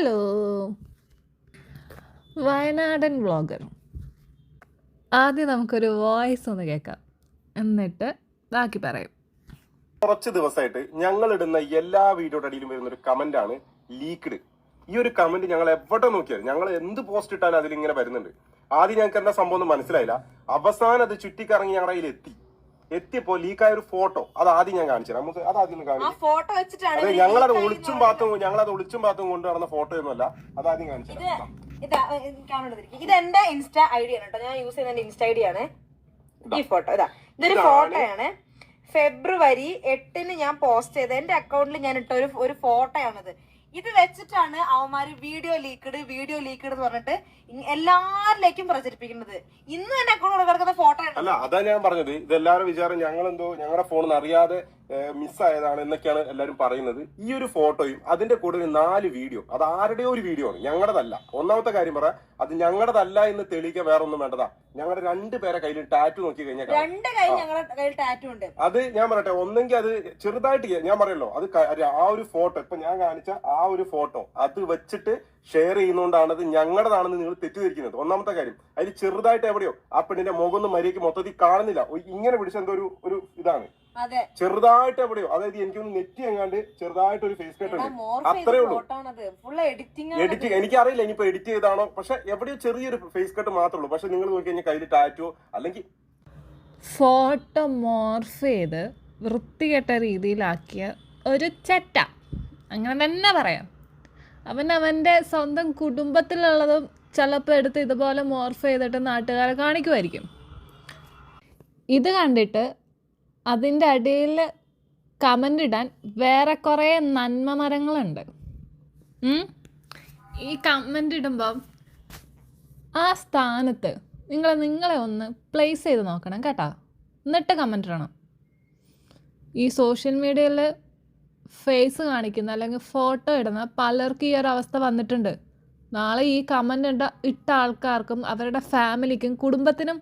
Hello വയനാടൻ vlogger. ആദ്യം നമുക്കൊരു വോയിസ് ഒന്ന് കേൾക്കാം. എന്നിട്ട് ബാക്കി പറയും. കുറച്ച് ദിവസമായിട്ട് ഞങ്ങൾ ഇടുന്ന എല്ലാ വീഡിയോയുടെ അടിയിലും വരുന്ന ഒരു കമന്റ് ആണ് ലീക്ക്ഡ്. ഈ ഒരു കമന്റ് ഞങ്ങൾ എവിടെ നോക്കിയാലും ഞങ്ങൾ എന്ത് പോസ്റ്റ് ഇട്ടാലും അതിലിങ്ങനെ വരുന്നുണ്ട്. ആദ്യം ഞങ്ങൾക്ക് എന്താ സംഭവം ഒന്നും മനസ്സിലായില്ല. അവസാനം അത് ചുറ്റിക്കറങ്ങി ഞങ്ങളുടെ കയ്യിൽ എത്തി എത്തിയപ്പോ ലീക്കായ ഒരു ഫോട്ടോ അത് ആദ്യം ഞാൻ കാണിച്ചു. നമുക്ക് അത് ആദ്യം കാണിച്ചു ഫോട്ടോ വെച്ചിട്ടാണ് അതെ ഞങ്ങളത് ഒളിച്ചും പാത്തും ഞങ്ങളത് ഒളിച്ചും പാത്തും കൊണ്ടു നടന്ന ഫോട്ടോ ഒന്നുമല്ല. അത് ആദ്യം കാണിച്ചു ഇത് തരാം. ഇതാ കാണുന്നത് തിരിക്ക്. ഇത് എന്റെ ഇൻസ്റ്റ ഐ ഡി ആണ് കേട്ടോ. ഞാൻ യൂസ് ചെയ്യുന്ന ഇൻസ്റ്റാ ഐ ഡി ആണ്. ഈ ഫോട്ടോ ഇതാ. ഇതൊരു ഫോട്ടോ ഫോട്ടോയാണ് ഫെബ്രുവരി എട്ടിന് ഞാൻ പോസ്റ്റ് ചെയ്ത് എന്റെ അക്കൗണ്ടിൽ ഞാൻ ഇട്ട ഒരു ഒരു ഫോട്ടോയാണിത് ഇത് വെച്ചിട്ടാണ് അവന്മാര് വീഡിയോ ലീക്ക്ഡ് വീഡിയോ ലീക്ക്ഡ് എന്ന് പറഞ്ഞിട്ട് എല്ലാരിലേക്കും പ്രചരിപ്പിക്കുന്നത്. ഇന്ന് തന്നെ അക്കൗണ്ടിൽ കിടക്കുന്ന ഫോട്ടോ അല്ല അതാ ഞാൻ പറഞ്ഞത്. ഇത് എല്ലാവരും വിചാരം ഞങ്ങൾ എന്തോ ഞങ്ങളുടെ ഫോണിൽ അറിയാതെ മിസ്സായതാണ് എന്നൊക്കെയാണ് എല്ലാരും പറയുന്നത്. ഈ ഒരു ഫോട്ടോയും അതിന്റെ കൂടെ നാല് വീഡിയോ അത് ആരുടെയോ ഒരു വീഡിയോ ആണ്. ഞങ്ങളുടേതല്ല ഒന്നാമത്തെ കാര്യം പറ അത് ഞങ്ങളുടേതല്ല എന്ന് തെളിയിക്കാൻ വേറെ ഒന്നും വേണ്ടതാ. ഞങ്ങളുടെ രണ്ട് പേരെ കയ്യിൽ ടാറ്റു നോക്കി കഴിഞ്ഞാൽ അത് ഞാൻ പറയട്ടെ ഒന്നെങ്കിൽ അത് ചെറുതായിട്ട് ഞാൻ പറയല്ലോ അത് ആ ഒരു ഫോട്ടോ ഇപ്പൊ ഞാൻ കാണിച്ച ആ ഒരു ഫോട്ടോ അത് വെച്ചിട്ട് ഷെയർ ചെയ്യുന്നതുകൊണ്ടാണത് അത് ഞങ്ങളുടേതാണെന്ന് നിങ്ങൾ തെറ്റിദ്ധരിക്കുന്നത്. ഒന്നാമത്തെ കാര്യം അതിൽ ചെറുതായിട്ട് എവിടെയോ ആ പെണ്ണിന്റെ മുഖം ഒന്നും മര്യാദയ്ക്ക് മൊത്തത്തിൽ കാണുന്നില്ല. ഇങ്ങനെ പിടിച്ച എന്തോ ഒരു ഒരു ഇതാണ്. അതെ. ചെറുതായിട്ട് എവിടെയോ അതായത് എനിക്കൊന്ന് നെറ്റി എങ്ങാണ്ട് ചെറുതായിട്ട് ഒരു ഫേസ് കട്ട് ഉണ്ട്. അത്രേ ഉള്ളൂ. എഡിറ്റിംഗ് എഡിറ്റ് എനിക്കറിയില്ല ഇനിയിപ്പോ എഡിറ്റ് ചെയ്താണോ. പക്ഷെ എവിടെയോ ചെറിയൊരു ഫേസ് കട്ട് മാത്രമേ ഉള്ളൂ. പക്ഷെ നിങ്ങൾ നോക്കി കഴിഞ്ഞാൽ കയ്യിൽ ടാറ്റോ അല്ലെങ്കിൽ ഫോട്ടോ മോർഫ് ചെയ്ത് വൃത്തികെട്ട രീതിയിലാക്കിയ ഒരു ചെറ്റ അങ്ങനെ തന്നെ പറയാം. അവൻ അവന്റെ സ്വന്തം കുടുംബത്തിലുള്ളതും ചിലപ്പോൾ എടുത്ത് ഇതുപോലെ മോർഫ് ചെയ്തിട്ട് നാട്ടുകാരെ കാണിക്കുമായിരിക്കും. ഇത് കണ്ടിട്ട് അതിന്റെ അടിയിൽ കമന്റ് ഇടാൻ വേറെ കുറേ നന്മ മരങ്ങളുണ്ട്. ഈ കമന്റ് ഇടുമ്പം ആ സ്ഥാനത്ത് നിങ്ങൾ നിങ്ങളെ ഒന്ന് പ്ലേസ് ചെയ്ത് നോക്കണം കേട്ടോ. എന്നിട്ട് കമന്റ് ഇടണം. ഈ സോഷ്യൽ മീഡിയയിൽ ഫേസ് കാണിക്കുന്ന അല്ലെങ്കിൽ ഫോട്ടോ ഇടുന്ന പലർക്കും ഈ ഒരു അവസ്ഥ വന്നിട്ടുണ്ട്. നാളെ ഈ കമന്റ് ഇട്ട ഇട്ട ആൾക്കാർക്കും അവരുടെ ഫാമിലിക്കും കുടുംബത്തിനും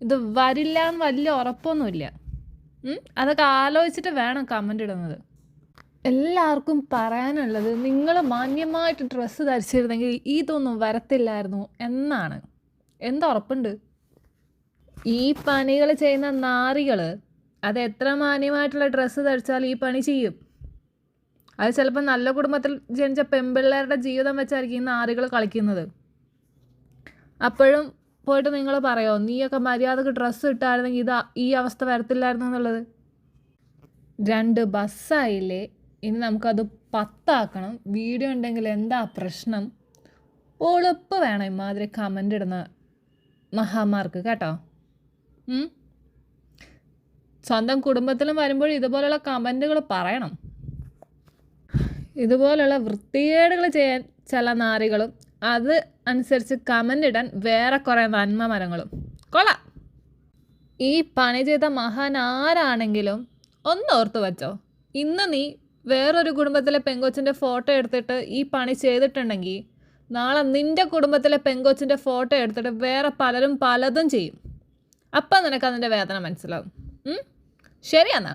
ഇത് വരില്ല എന്ന് വലിയ ഉറപ്പൊന്നുമില്ല? അതൊക്കെ ആലോചിച്ചിട്ട് വേണം കമന്റ് ഇടുന്നത്. എല്ലാവർക്കും പറയാനുള്ളത് നിങ്ങൾ മാന്യമായിട്ട് ഡ്രസ്സ് ധരിച്ചിരുന്നെങ്കിൽ ഇതൊന്നും വരത്തില്ലായിരുന്നു എന്നാണ്. എന്തുറപ്പുണ്ട് ഈ പണികൾ ചെയ്യുന്ന നാറികൾ അത് എത്ര മാന്യമായിട്ടുള്ള ഡ്രസ്സ് ധരിച്ചാൽ ഈ പണി ചെയ്യും. അത് ചിലപ്പോൾ നല്ല കുടുംബത്തിൽ ജനിച്ച പെൺപിള്ളേരുടെ ജീവിതം വെച്ചായിരിക്കും ഈ നാറികൾ കളിക്കുന്നത്. അപ്പോഴും പോയിട്ട് നിങ്ങൾ പറയോ നീയൊക്കെ മര്യാദയ്ക്ക് ഡ്രസ്സ് ഇട്ടായിരുന്നെങ്കിൽ ഇത് ഈ അവസ്ഥ വരത്തില്ലായിരുന്നു എന്നുള്ളത്? രണ്ട് ബസ്സായില്ലേ? ഇനി നമുക്കത് പത്താക്കണം. വീഡിയോ ഉണ്ടെങ്കിൽ എന്താ പ്രശ്നം? ഒളുപ്പ് വേണം ഇമാതിരി കമന്റ് ഇടുന്ന മഹാമാർക്ക് കേട്ടോ? സ്വന്തം കുടുംബത്തിലും വരുമ്പോൾ ഇതുപോലെയുള്ള കമന്റുകൾ പറയണം. ഇതുപോലുള്ള വൃത്തികേടുകൾ ചെയ്യാൻ ചില നാറികളും അത് അനുസരിച്ച് കമന്റ് ഇടാൻ വേറെ കുറേ നന്മ മരങ്ങളും. കൊള്ളാം. ഈ പണി ചെയ്ത മഹാൻ ആരാണെങ്കിലും ഒന്ന് ഓർത്ത് വച്ചോ. ഇന്ന് നീ വേറൊരു കുടുംബത്തിലെ പെങ്കൊച്ചിന്റെ ഫോട്ടോ എടുത്തിട്ട് ഈ പണി ചെയ്തിട്ടുണ്ടെങ്കിൽ നാളെ നിന്റെ കുടുംബത്തിലെ പെങ്കൊച്ചിന്റെ ഫോട്ടോ എടുത്തിട്ട് വേറെ പലരും പലതും ചെയ്യും. അപ്പം നിനക്ക് അതിന്റെ വേദന മനസ്സിലാവും. ഉം? ശരി എന്നാ